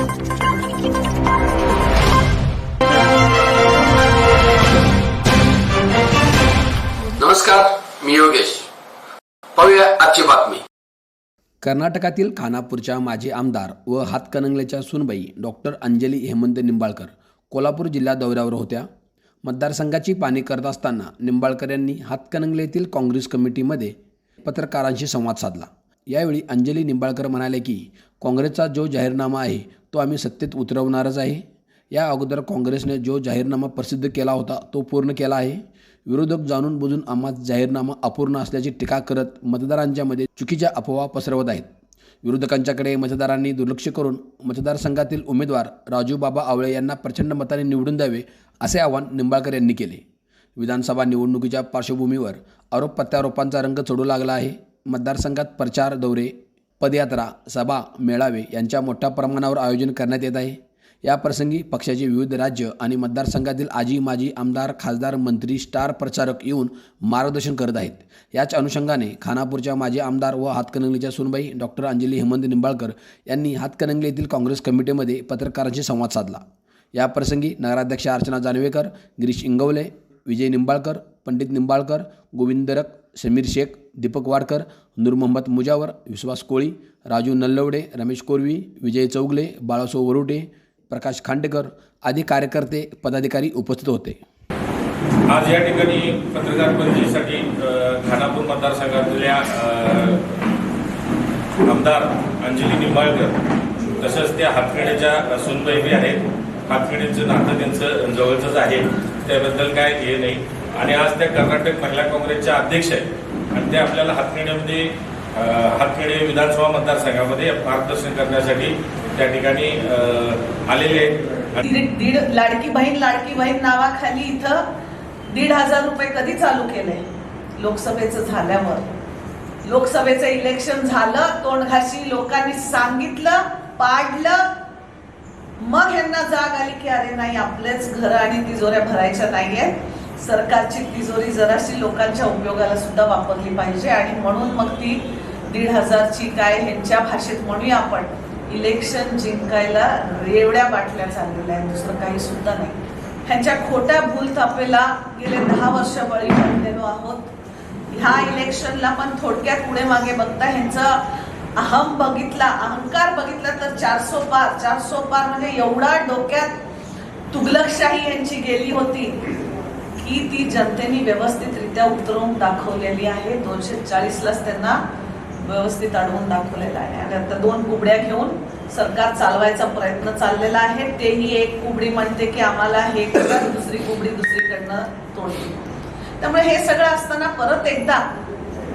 नमस्कार मी योगेश. पाहूया आजची बातमी. कर्नाटकातील खानापूरच्या माजी आमदार व हातकणंगलेच्या सुनबाई डॉक्टर अंजली हेमंत निंबाळकर कोल्हापूर जिल्हा दौऱ्यावर होत्या. मतदारसंघाची पाणी करत असताना निंबाळकर यांनी हातकणंगले येथील काँग्रेस कमिटीमध्ये पत्रकारांशी संवाद साधला. यावेळी अंजली निंबाळकर म्हणाले की काँग्रेसचा जो जाहीरनामा आहे तो आम्ही सत्तेत उतरवणारच आहे. या अगोदर काँग्रेसने जो जाहीरनामा प्रसिद्ध केला होता तो पूर्ण केला आहे. विरोधक जाणून बुजून आम्हा जाहीरनामा अपूर्ण असल्याची टीका करत मतदारांच्यामध्ये चुकीच्या अफवा पसरवत आहेत. विरोधकांच्याकडे मतदारांनी दुर्लक्ष करून मतदारसंघातील उमेदवार राजूबाबा आवळे यांना प्रचंड मताने निवडून द्यावे असे आवाहन निंबाळकर यांनी केले. विधानसभा निवडणुकीच्या पार्श्वभूमीवर आरोप प्रत्यारोपांचा रंग चढू लागला आहे. मतदारसंघात प्रचार दौरे पदयात्रा सभा मेळावे यांच्या मोठ्या प्रमाणावर आयोजन करण्यात येत आहे. या प्रसंगी पक्षाचे विविध राज्य आणि मतदारसंघातील आजी माजी आमदार खासदार मंत्री स्टार प्रचारक येऊन मार्गदर्शन करत आहेत. याच अनुषंगाने खानापूरच्या माजी आमदार व हातकणंगलीच्या सुनबाई डॉक्टर अंजली हेमंत निंबाळकर यांनी हातकणंगले येथील काँग्रेस कमिटीमध्ये पत्रकारांशी संवाद साधला. या प्रसंगी नगराध्यक्ष अर्चना जानवेकर गिरीश इंगवले विजय निंबाळकर पंडित निंबाळकर गोविंदरक समीर शेख दीपक वाडकर नूर मोहम्मद मुजावर विश्वास कोळी राजू नल्लवडे रमेश कोरवी विजय चौगले बाळासो वरुटे प्रकाश खांडेकर आदी कार्यकर्ते पदाधिकारी उपस्थित होते. आज या ठिकाणी पत्रकार परिषदेसाठी खानापूर मतदारसंघातल्या आमदार अंजली निंबाळकर तसंच त्या हातखेड्याच्या सुनबाई आहेत. हातखेड्याचं नातं त्यांचं जवळचंच आहे. त्याबद्दल काय हे नाही. आणि आज त्या कर्नाटक महिला काँग्रेसच्या अध्यक्ष आहेत. आणि ते आपल्याला हातकणीमध्ये हातखेडे विधानसभा मतदारसंघामध्ये मार्गदर्शन करण्यासाठी त्या ठिकाणी आलेले आहेत. दीड लाडकी बहीण लाडकी बहीण नावाखाली इथं दीड हजार रुपये कधी चालू केले? लोकसभेचं झाल्यावर. लोकसभेचं इलेक्शन झालं तोंडघाशी लोकांनी सांगितलं पाडलं. मग यांना जाग आली की अरे नाही आपलेच घर आणि तिजोऱ्या भरायच्या नाहीये सरकारची तिजोरी जराशी लोकांच्या उपयोगाला सुद्धा वापरली पाहिजे आणि म्हणून मग ती दीड हजारची काय ह्यांच्या भाषेत म्हणूया आपण इलेक्शन जिंकायला रेवड्या बाटल्या चाललेल्या आहेत दुसरं काही सुद्धा नाही. ह्यांच्या खोट्या भूलथापेला गेले दहा वर्ष बळी पडलेलो आहोत. ह्या इलेक्शनला पण थोडक्यात पुढे मागे बघता ह्यांचा अहम बघितला अहंकार बघितला तर चारसो पार चारसो पार म्हणजे एवढा डोक्यात तुगलकशाही यांची गेली होती. ही ती जनतेने व्यवस्थितरित्या उतरवून दाखवलेली आहे. दोनशे चाळीसलाच त्यांना व्यवस्थित अडवून दाखवलेला आहे. आणि आता दोन कुबड्या घेऊन सरकार चालवायचा प्रयत्न चाललेला आहे. तेही एक कुबडी म्हणते की आम्हाला हे करा दुसरी कुबडी दुसरीकडनं तोडली. त्यामुळे हे सगळं असताना परत एकदा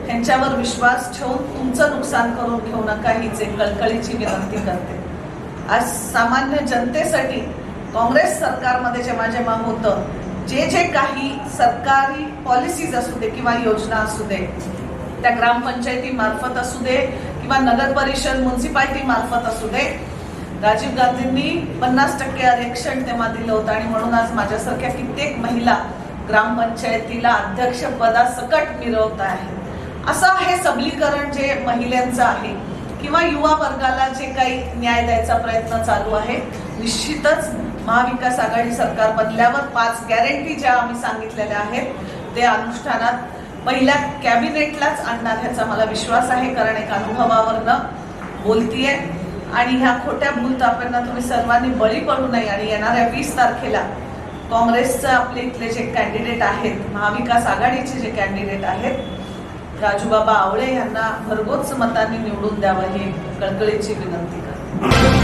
ह्यांच्यावर विश्वास ठेवून तुमचं नुकसान करून घेऊ नका हीच एक कळकळीची विनंती करते. आज सामान्य जनतेसाठी काँग्रेस सरकारमध्ये जेव्हा जेव्हा होतं जे जे काही सरकारी पॉलिसीज असू दे किंवा योजना असू दे त्या ग्रामपंचायतीमार्फत असू दे किंवा नगर परिषद म्युन्सिपाल्टी मार्फत असू दे राजीव गांधींनी पन्नास टक्के आरक्षण तेव्हा दिलं होतं आणि म्हणून आज माझ्यासारख्या कित्येक महिला ग्रामपंचायतीला अध्यक्षपदासकट मिरवत आहेत. असं हे सबलीकरण जे महिलांचं आहे. किंवा युवा वर्गाला जे काही न्याय द्यायचा प्रयत्न चालू आहे निश्चितच महाविकास आघाडी सरकार बनल्यावर पाच गॅरंटी ज्या आम्ही सांगितलेल्या आहेत ते अनुष्ठानात पहिल्या कॅबिनेटलाच आणणार ह्याचा मला विश्वास आहे कारण एक अनुभवावरनं बोलतीये. आणि ह्या खोट्या भूलतापांना तुम्ही सर्वांनी बळी पडू नये. आणि येणाऱ्या वीस तारखेला काँग्रेसचं आपले इथले जे कॅन्डिडेट आहेत महाविकास आघाडीचे जे कॅन्डिडेट आहेत राजूबाबा आवळे यांना भरघोस मतांनी निवडून द्यावं ही कळकळीची विनंती करते.